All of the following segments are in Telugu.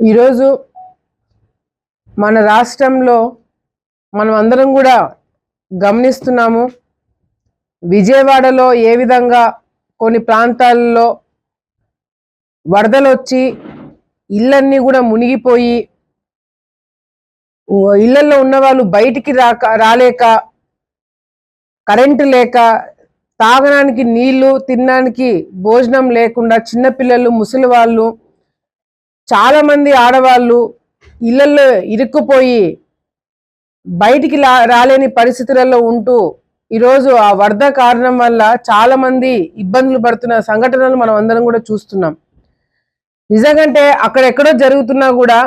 ఈరోజు మన రాష్ట్రంలో మనం అందరం కూడా గమనిస్తున్నాము విజయవాడలో ఏ విధంగా కొన్ని ప్రాంతాల్లో వరదలు వచ్చి ఇళ్ళన్నీ కూడా మునిగిపోయి ఇళ్ళల్లో ఇళ్ళలో ఉన్న వాళ్ళు బయటికి రాక రాలేక కరెంటు లేక తాగడానికి నీళ్ళు తినడానికి భోజనం లేకుండా చిన్నపిల్లలు ముసలి వాళ్ళు చాలా మంది ఆడవాళ్ళు ఇళ్ళలో ఇరుక్కుపోయి బయటికి రాలేని పరిస్థితులలో ఉంటూ ఈరోజు ఆ వరద కారణం వల్ల చాలా మంది ఇబ్బందులు పడుతున్న సంఘటనలు మనం అందరం కూడా చూస్తున్నాం. నిజంగంటే అక్కడెక్కడో జరుగుతున్నా కూడా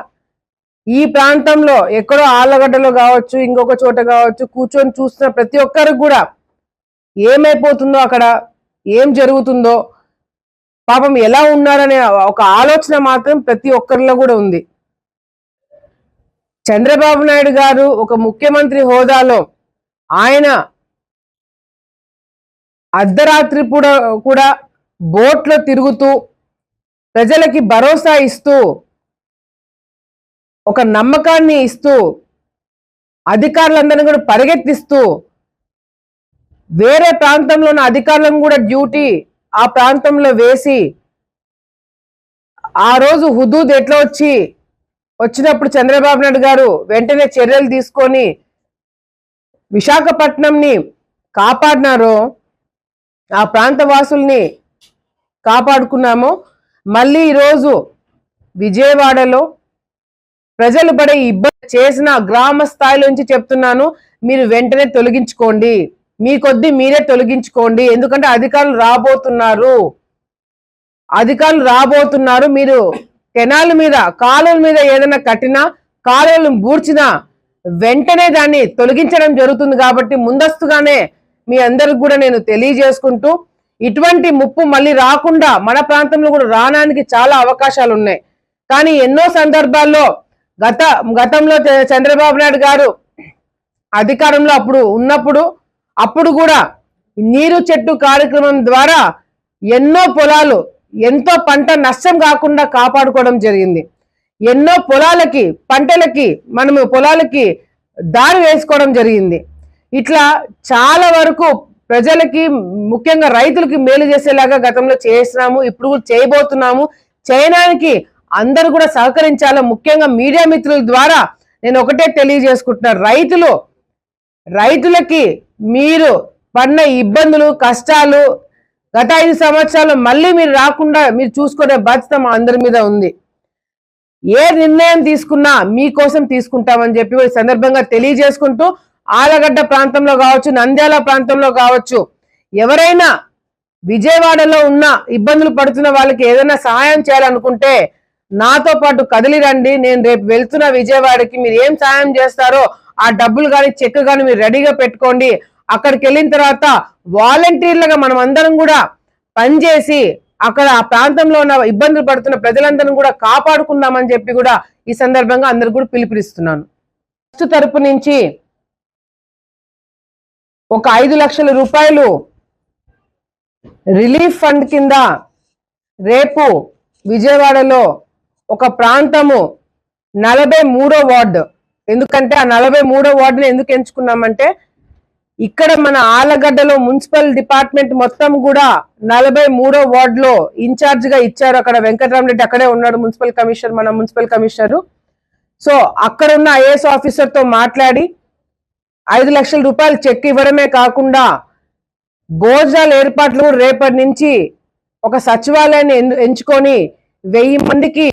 ఈ ప్రాంతంలో ఎక్కడో ఆళ్ళగడ్డలో కావచ్చు ఇంకొక చోట కావచ్చు కూర్చొని చూస్తున్న ప్రతి ఒక్కరికి కూడా ఏమైపోతుందో అక్కడ ఏం జరుగుతుందో పాపం ఎలా ఉన్నారనే ఒక ఆలోచన మాత్రం ప్రతి ఒక్కరిలో కూడా ఉంది. చంద్రబాబు నాయుడు గారు ఒక ముఖ్యమంత్రి హోదాలో ఆయన అర్ధరాత్రి కూడా కూడా బోట్లో తిరుగుతూ ప్రజలకి భరోసా ఇస్తూ ఒక నమ్మకాన్ని ఇస్తూ అధికారులందరినీ కూడా పరిగెత్తిస్తూ వేరే ప్రాంతంలో ఉన్న అధికారులను కూడా డ్యూటీ ఆ ప్రాంతంలో వేసి ఆ రోజు హుదూద్ ఎట్లా వచ్చి వచ్చినప్పుడు చంద్రబాబు నాయుడు గారు వెంటనే చర్యలు తీసుకొని విశాఖపట్నంని కాపాడినారో ఆ ప్రాంత వాసుల్ని కాపాడుకున్నామో మళ్ళీ ఈరోజు విజయవాడలో ప్రజలు పడే ఇబ్బంది చేసిన గ్రామ స్థాయిలోంచి చెప్తున్నాను మీరు వెంటనే తొలగించుకోండి. మీ కొద్దీ మీరే తొలగించుకోండి. ఎందుకంటే అధికారులు రాబోతున్నారు. అధికారులు రాబోతున్నారు. మీరు కెనాల మీద కాలువల మీద ఏదైనా కట్టినా కాలువలను బూడ్చినా వెంటనే దాన్ని తొలగించడం జరుగుతుంది కాబట్టి ముందస్తుగానే మీ అందరికి కూడా నేను తెలియజేసుకుంటూ ఇటువంటి ముప్పు మళ్ళీ రాకుండా మన ప్రాంతంలో కూడా రావడానికి చాలా అవకాశాలు ఉన్నాయి కానీ ఎన్నో సందర్భాల్లో గత గతంలో చంద్రబాబు నాయుడు గారు అధికారంలో అప్పుడు ఉన్నప్పుడు అప్పుడు కూడా నీరు చెట్టు కార్యక్రమం ద్వారా ఎన్నో పొలాలు ఎంతో పంట నష్టం కాకుండా కాపాడుకోవడం జరిగింది. ఎన్నో పొలాలకి పంటలకి మనము పొలాలకి దారి వేసుకోవడం జరిగింది. ఇట్లా చాలా వరకు ప్రజలకి ముఖ్యంగా రైతులకి మేలు చేసేలాగా గతంలో చేసినాము ఇప్పుడు కూడా చేయబోతున్నాము. చేయడానికి అందరూ కూడా సహకరించాలి? ముఖ్యంగా మీడియా మిత్రుల ద్వారా నేను ఒకటే తెలియజేసుకుంటున్నా. రైతులు రైతులకి మీరు పడిన ఇబ్బందులు కష్టాలు గత ఐదు సంవత్సరాలు మళ్ళీ మీరు రాకుండా మీరు చూసుకునే బాధ్యత మా అందరి మీద ఉంది. ఏ నిర్ణయం తీసుకున్నా మీకోసం తీసుకుంటామని చెప్పి ఈ సందర్భంగా తెలియజేసుకుంటూ ఆలగడ్డ ప్రాంతంలో కావచ్చు నంద్యాల ప్రాంతంలో కావచ్చు ఎవరైనా విజయవాడలో ఉన్న ఇబ్బందులు పడుతున్న వాళ్ళకి ఏదైనా సహాయం చేయాలనుకుంటే నాతో పాటు కదిలి రండి నేను రేపు వెళ్తున్న విజయవాడకి మీరు ఏం సహాయం చేస్తారో ఆ డబ్బులు కానీ చెక్ కానీ మీరు రెడీగా పెట్టుకోండి. అక్కడికి వెళ్ళిన తర్వాత వాలంటీర్లుగా మనం అందరం కూడా పనిచేసి అక్కడ ఆ ప్రాంతంలో ఉన్న ఇబ్బందులు పడుతున్న ప్రజలందరం కూడా కాపాడుకుందామని చెప్పి కూడా ఈ సందర్భంగా అందరు కూడా పిలుపునిస్తున్నాను. ఫస్ట్ తరపు నుంచి ఒక ఐదు లక్షల రూపాయలు రిలీఫ్ ఫండ్ కింద రేపు విజయవాడలో ఒక ప్రాంతము నలభై మూడో వార్డు ఎందుకంటే ఆ నలభై మూడో వార్డుని ఎందుకు ఎంచుకున్నామంటే ఇక్కడ మన ఆలగడ్డలో మున్సిపల్ డిపార్ట్మెంట్ మొత్తం కూడా నలభై మూడో వార్డులో ఇన్ఛార్జ్గా ఇచ్చారు. అక్కడ వెంకటరామరెడ్డి అక్కడే ఉన్నాడు మున్సిపల్ కమిషనర్ మన మున్సిపల్ కమిషనరు. సో అక్కడ ఉన్న ఐఏఎస్ ఆఫీసర్తో మాట్లాడి ఐదు లక్షల రూపాయలు చెక్ ఇవ్వడమే కాకుండా భోజనాల ఏర్పాట్లు రేపటి నుంచి ఒక సచివాలయాన్ని ఎంచుకొని వెయ్యి మందికి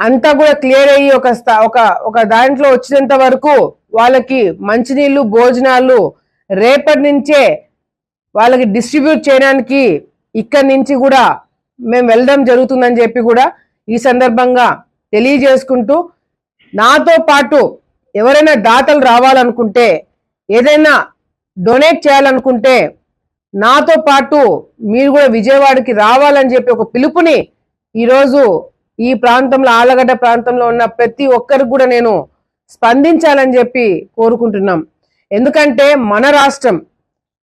అంతా కూడా క్లియర్ అయ్యి ఒక ఒక ఒక దాంట్లో వచ్చినంత వరకు వాళ్ళకి మంచినీళ్ళు భోజనాలు రేపటి నుంచే వాళ్ళకి డిస్ట్రిబ్యూట్ చేయడానికి ఇక్కడి నుంచి కూడా మేము వెళ్ళడం జరుగుతుందని చెప్పి కూడా ఈ సందర్భంగా తెలియజేసుకుంటూ నాతో పాటు ఎవరైనా దాతలు రావాలనుకుంటే ఏదైనా డొనేట్ చేయాలనుకుంటే నాతో పాటు మీరు కూడా విజయవాడకి రావాలని చెప్పి ఒక పిలుపుని ఈరోజు ఈ ప్రాంతంలో ఆలగడ్డ ప్రాంతంలో ఉన్న ప్రతి ఒక్కరికి కూడా నేను స్పందించాలని చెప్పి కోరుకుంటున్నాం. ఎందుకంటే మన రాష్ట్రం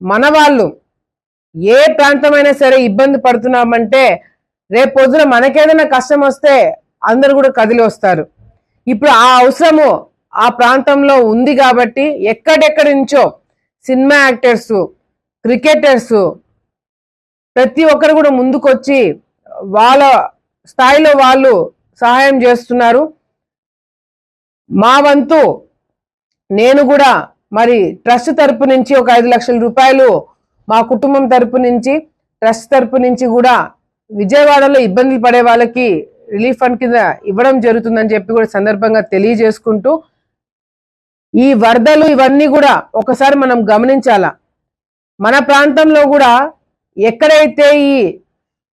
మన వాళ్ళు ఏ ప్రాంతమైనా సరే ఇబ్బంది పడుతున్నామంటే రేపు పొద్దున మనకేదైనా కష్టం వస్తే అందరు కూడా కదిలి వస్తారు. ఇప్పుడు ఆ అవసరము ఆ ప్రాంతంలో ఉంది కాబట్టి ఎక్కడెక్కడి నుంచో సినిమా యాక్టర్స్ క్రికెటర్స్ ప్రతి ఒక్కరు కూడా ముందుకొచ్చి వాళ్ళ స్థాయిలో వాళ్ళు సహాయం చేస్తున్నారు. మా వంతు నేను కూడా మరి ట్రస్ట్ తరపు నుంచి ఒక ఐదు లక్షల రూపాయలు మా కుటుంబం తరపు నుంచి ట్రస్ట్ తరపు నుంచి కూడా విజయవాడలో ఇబ్బందులు పడే వాళ్ళకి రిలీఫ్ ఫండ్ కింద ఇవ్వడం జరుగుతుందని చెప్పి కూడా సందర్భంగా తెలియజేసుకుంటూ ఈ వరదలు ఇవన్నీ కూడా ఒకసారి మనం గమనించాలా? మన ప్రాంతంలో కూడా ఎక్కడైతే ఈ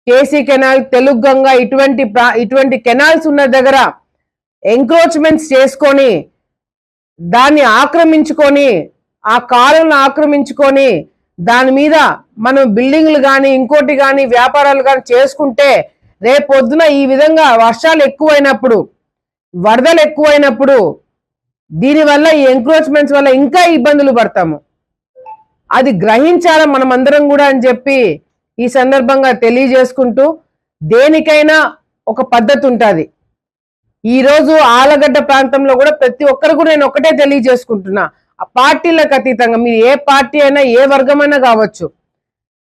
కేసీ కెనాల్ తెలుగు గంగ ఇటువంటి ప్రా ఇటువంటి కెనాల్స్ ఉన్న దగ్గర ఎంక్రోచ్మెంట్స్ చేసుకొని దాన్ని ఆక్రమించుకొని ఆ కాలువలను ఆక్రమించుకొని దాని మీద మనం బిల్డింగ్లు కానీ ఇంకోటి కానీ వ్యాపారాలు కానీ చేసుకుంటే రేపొద్దున ఈ విధంగా వర్షాలు ఎక్కువైనప్పుడు వరదలు ఎక్కువైనప్పుడు దీనివల్ల ఈ ఎంక్రోచ్మెంట్స్ వల్ల ఇంకా ఇబ్బందులు పడతాము. అది గ్రహించాల మనం అందరం కూడా అని చెప్పి ఈ సందర్భంగా తెలియజేసుకుంటూ దేనికైనా ఒక పద్ధతి ఉంటుంది. ఈ రోజు ఆలగడ్డ ప్రాంతంలో కూడా ప్రతి ఒక్కరికి కూడా నేను ఒకటే తెలియజేసుకుంటున్నా. ఆ పార్టీలకు అతీతంగా మీరు ఏ పార్టీ అయినా ఏ వర్గమైనా కావచ్చు.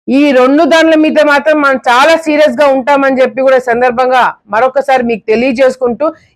ఈ రెండు దానిల మీద మాత్రం మనం చాలా సీరియస్గా ఉంటామని చెప్పి కూడా సందర్భంగా మరొకసారి మీకు తెలియజేసుకుంటూ